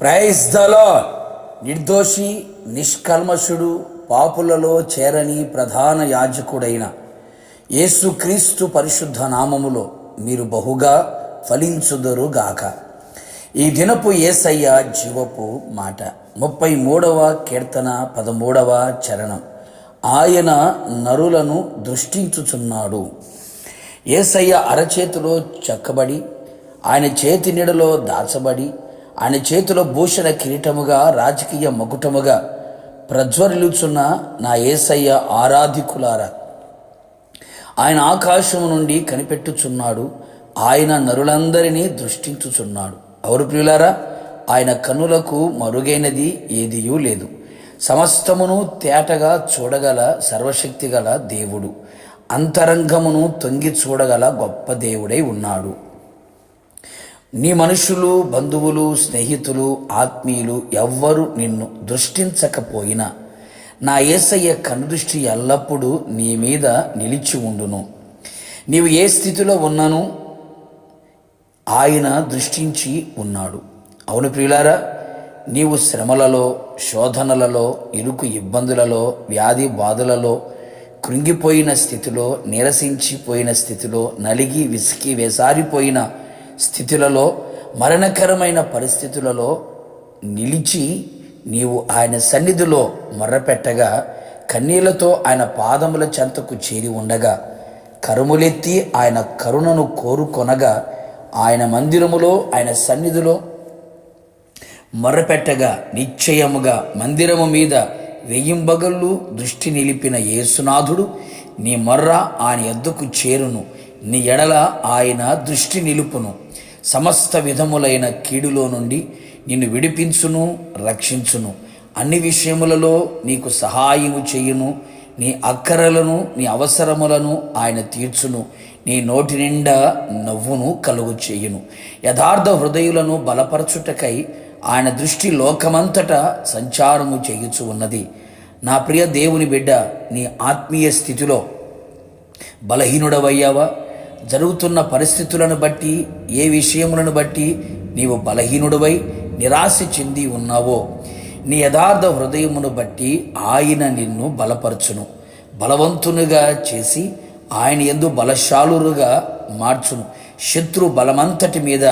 Praise దలో నిర్దోషి నిష్కల్మషుడు పాపులలో చేరని ప్రధాన యాజకుడైన యేసుక్రీస్తు పరిశుద్ధ నామములో మీరు బహుగా ఫలించుదురుగాక ఈ దినపు ఏసయ్య జీవపు మాట. ముప్పై మూడవ కీర్తన పదమూడవ చరణం. ఆయన నరులను దృష్టించుచున్నాడు. ఏసయ్య అరచేతిలో చెక్కబడి ఆయన చేతి నీడలో దాచబడి ఆయన చేతిలో భూషణ కిరీటముగా రాజకీయ మకుటముగా ప్రజ్వరిలుచున్న నా ఏసయ్య ఆరాధికులారా. ఆయన ఆకాశము నుండి కనిపెట్టుచున్నాడు ఆయన నరులందరినీ దృష్టించుచున్నాడు. ఎవరు ప్రియులారా ఆయన కనులకు మరుగైనది ఏదియూ లేదు. సమస్తమును తేటగా చూడగల సర్వశక్తి గల దేవుడు. అంతరంగమును తొంగి చూడగల గొప్ప దేవుడై ఉన్నాడు. నీ మనుషులు బంధువులు స్నేహితులు ఆత్మీయులు ఎవ్వరు నిన్ను దృష్టించకపోయినా నా ఏసయ్య కనుదృష్టి ఎల్లప్పుడూ నీ మీద నిలిచి ఉండును. నీవు ఏ స్థితిలో ఉన్నాను? ఆయన దృష్టించి ఉన్నాడు. అవును ప్రియులారా నీవు శ్రమలలో శోధనలలో ఇరుకు ఇబ్బందులలో వ్యాధి బాధలలో కృంగిపోయిన స్థితిలో నీరసించిపోయిన స్థితిలో నలిగి విసికి వేసారిపోయిన స్థితులలో మరణకరమైన పరిస్థితులలో నిలిచి నీవు ఆయన సన్నిధిలో మర్రపెట్టగా కన్నీళ్ళతో ఆయన పాదముల చెంతకు చేరి ఉండగా కరుములెత్తి ఆయన కరుణను కోరుకొనగా ఆయన మందిరములో ఆయన సన్నిధిలో మొర్రపెట్టగా నిశ్చయముగా మందిరము మీద వెయ్యింబగళ్ళు దృష్టి నిలిపిన యేసునాథుడు నీ మొర్ర ఆయన ఎద్దుకు చేరును నీ ఎడల ఆయన దృష్టి నిలుపును. సమస్త విధములైన కీడులో నుండి నిన్ను విడిపించును రక్షించును. అన్ని విషయములలో నీకు సహాయము చేయును. నీ అక్కరలను నీ అవసరములను ఆయన తీర్చును. నీ నోటి నిండా నవ్వును కలుగు చేయును. యథార్థ హృదయులను బలపరచుటకై ఆయన దృష్టి లోకమంతటా సంచారము చేయుచు ఉన్నది. నా ప్రియ దేవుని బిడ్డ నీ ఆత్మీయ స్థితిలో బలహీనుడవయ్యావా? జరుగుతున్న పరిస్థితులను బట్టి ఏ విషయములను బట్టి నీవు బలహీనుడవై నిరాశ చెంది ఉన్నావో నీ యథార్థ హృదయమును బట్టి ఆయన నిన్ను బలపరచును. బలవంతునిగా చేసి ఆయన ఎందు బలశాలురుగా మార్చును. శత్రు బలమంతటి మీద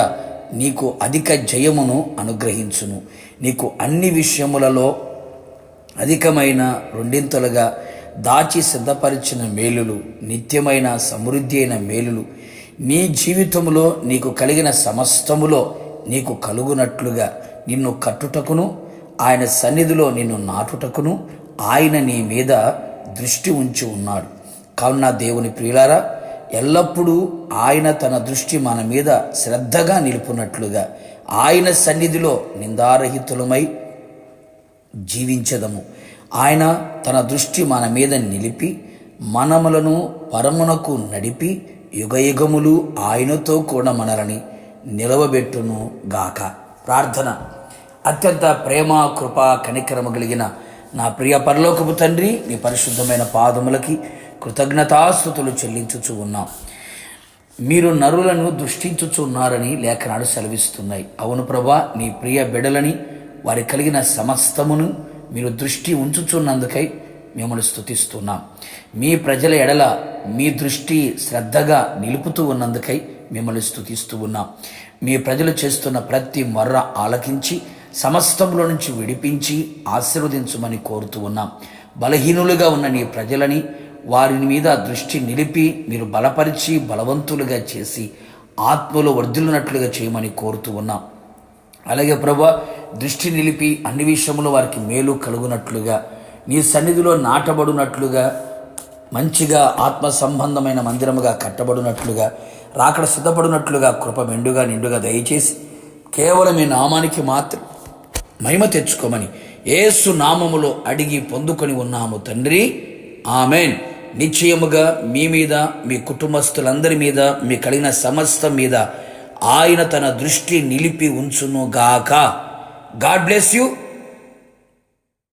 నీకు అధిక జయమును అనుగ్రహించును. నీకు అన్ని విషయములలో అధికమైన రెండింతలుగా దాచి సిద్ధపరిచిన మేలులు నిత్యమైన సమృద్ధి అయిన మేలులు నీ జీవితంలో నీకు కలిగిన సమస్తములో నీకు కలుగునట్లుగా నిన్ను కట్టుటకును ఆయన సన్నిధిలో నిన్ను నాటుటకును ఆయన నీ మీద దృష్టి ఉంచి ఉన్నాడు. కావున దేవుని ప్రియులారా ఎల్లప్పుడూ ఆయన తన దృష్టి మన మీద శ్రద్ధగా నిలుపునట్లుగా ఆయన సన్నిధిలో నిందారహితులమై జీవించదము. ఆయన తన దృష్టి మన మీద నిలిపి మనములను పరమునకు నడిపి యుగయుగములు ఆయనతో కూడా మనలని నిలవబెట్టును గాక. ప్రార్థన. అత్యంత ప్రేమ కృప కనికరము కలిగిన నా ప్రియ పరలోకపు తండ్రి నీ పరిశుద్ధమైన పాదములకి కృతజ్ఞతాస్థుతులు చెల్లించుచు ఉన్నాం. మీరు నరులను దృష్టించుచున్నారని లేఖనాలు సెలవిస్తున్నాయి. అవును ప్రభా నీ ప్రియ బిడలని వారి కలిగిన సమస్తమును మీరు దృష్టి ఉంచుచున్నందుకై మిమ్మల్ని స్థుతిస్తున్నాం మీ ప్రజల ఎడల మీ దృష్టి శ్రద్ధగా నిలుపుతూ ఉన్నందుకై మిమ్మల్ని స్థుతిస్తూ ఉన్నాం. మీ ప్రజలు చేస్తున్న ప్రతి మొర్ర ఆలకించి సమస్తంలో నుంచి విడిపించి ఆశీర్వదించమని కోరుతూ ఉన్నాం. బలహీనులుగా ఉన్న నీ ప్రజలని వారి మీద దృష్టి నిలిపి మీరు బలపరిచి బలవంతులుగా చేసి ఆత్మలో వర్ధిల్లునట్లుగా చేయమని కోరుతూ ఉన్నాం. అలాగే ప్రభా దృష్టి నిలిపి అన్ని విషయంలో వారికి మేలు కలుగునట్లుగా నీ సన్నిధిలో నాటబడినట్లుగా మంచిగా ఆత్మ సంబంధమైన మందిరముగా కట్టబడినట్లుగా రాకడ సిద్ధపడినట్లుగా కృప మెండుగా నిండుగా దయచేసి కేవలం ఈ నామానికి మాత్రం మహిమ తెచ్చుకోమని ఏసు నామములో అడిగి పొందుకొని ఉన్నాము తండ్రి. ఆమెన్. నిశ్చయముగా మీ మీద మీ కుటుంబస్తులందరి మీద మీ కలిగిన సమస్త మీద ఆయన తన దృష్టి నిలిపి ఉంచును God bless you.